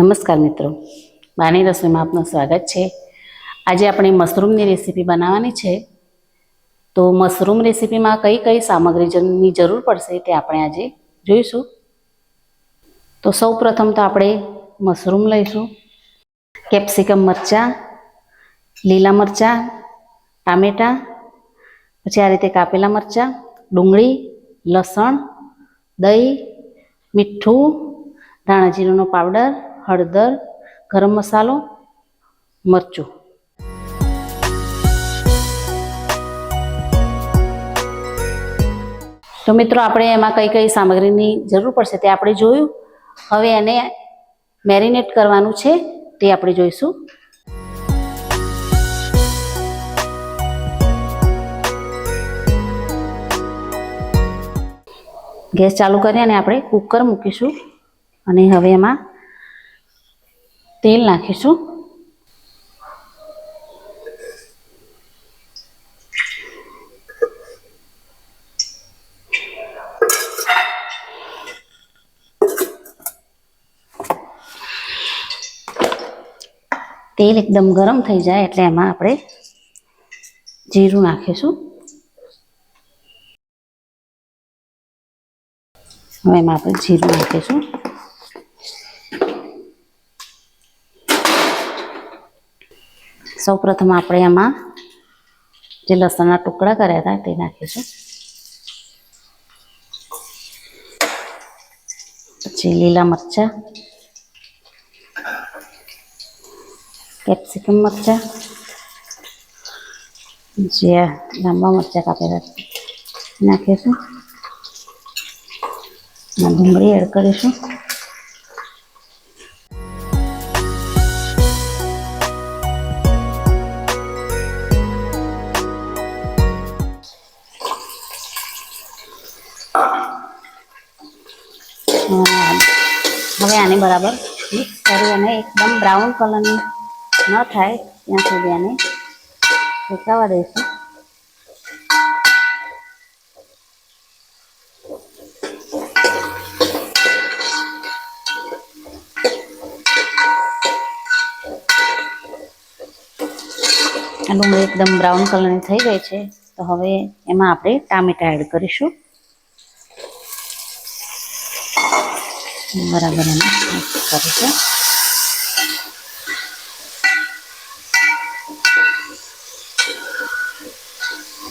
નમસ્કાર મિત્રો. બાની રસોઈમાં આપનું સ્વાગત છે. આજે આપણે મશરૂમની રેસીપી બનાવવાની છે. તો મશરૂમ રેસીપીમાં કઈ કઈ સામગ્રીની જરૂર પડશે તે આપણે આજે જોઈશું. તો સૌ પ્રથમ તો આપણે મશરૂમ લઈશું. કેપ્સિકમ મરચાં, લીલા મરચાં, ટામેટાં, પછી આ રીતે કાપેલા મરચાં, ડુંગળી, લસણ, દહીં, મીઠું, ધાણા જીરુંનો પાવડર હળદર, ગરમ મસાલો, મરચું. તો મિત્રો, આપણે એમાં કઈ કઈ સામગ્રીની જરૂર પડશે તે આપણે જોયું. હવે એને મેરિનેટ કરવાનું છે તે આપણે જોઈશું. ગેસ ચાલુ કરી અને આપણે કુકર મૂકીશું. અને હવે એમાં તેલ નાખીશું. તેલ એકદમ ગરમ થઈ જાય એટલે એમાં આપણે જીરું નાખીશું. હવે એમાં આપણે જીરું નાખીશું. સૌ પ્રથમ આપણે એમાં જે લસણના ટુકડા કર્યા હતા તે નાખીશું. પછી લીલા મરચાં, કેપ્સિકમ મરચાં, જે લાંબા મરચાં કાપેલા નાખીશું. ડુંગળી એડ કરીશું. હવે આને બરાબર મિક્સ કરી અને એકદમ બ્રાઉન કલરની ન થાય ત્યાં સુધી આને શેકાવા દઈશું. ડુંગળી એકદમ બ્રાઉન કલરની થઈ ગઈ છે. તો હવે એમાં આપણે ટામેટા એડ કરીશું. બરાબર એને મિક્સ કરીશું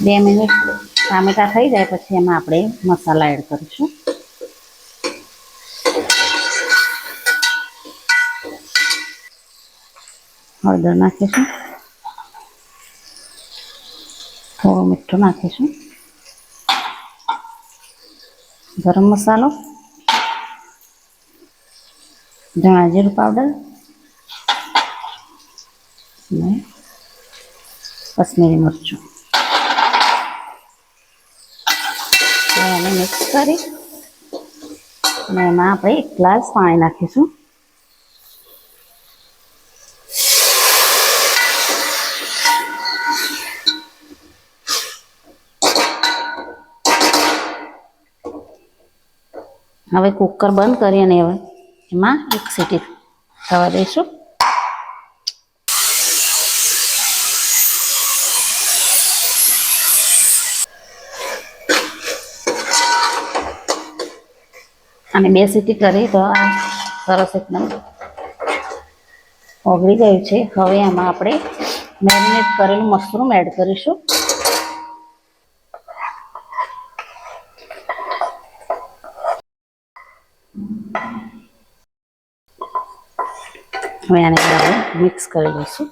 બે મિનિટ ટામેટા થઈ જાય પછી એમાં આપણે મસાલા એડ કરીશું. હળદર નાખીશું. થોડું મીઠું નાખીશું. ગરમ મસાલો. ધાણા જીરું પાવડર અને કશ્મીરી મરચું. એને મિક્સ કરી, અને એમાં આપણે એક ગ્લાસ પાણી નાખીશું. હવે કુકર બંધ કરી અને હવે. એમાં એક સીટી થવા દઈશું. અને બે સીટી કરી તો આ સરસ એકદમ ઓગળી ગયું છે. હવે આમાં આપણે મેરિનેટ કરેલું મશરૂમ એડ કરીશું. હવે આને બરાબર મિક્સ કરી દઈશું.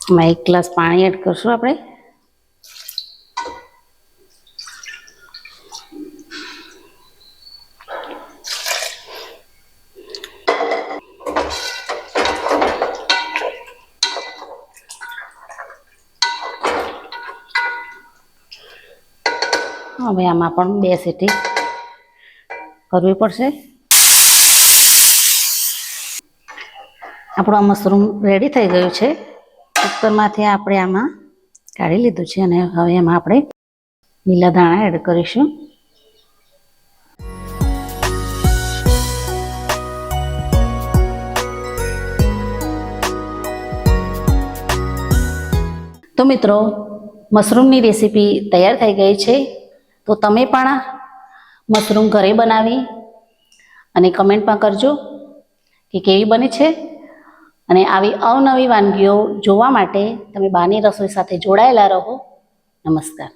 એમાં એક ગ્લાસ પાણી એડ કરશું આપણે. હવે આમાં પણ બે સીટી કરવી પડશે. આપણું આ મશરૂમ રેડી થઈ ગયું છે. કુકરમાંથી આપણે આમાં કાઢી લીધું છે અને હવે એમાં આપણે લીલા ધાણા એડ કરીશું. તો મિત્રો મશરૂમની રેસીપી તૈયાર થઈ ગઈ છે. તો તમે પણ મશરૂમ ઘરે બનાવી અને કમેન્ટમાં કરજો કે કેવી બને છે. અને આવી અવનવી વાનગીઓ જોવા માટે તમે બાની રસોઈ સાથે જોડાયેલા રહો. નમસ્કાર.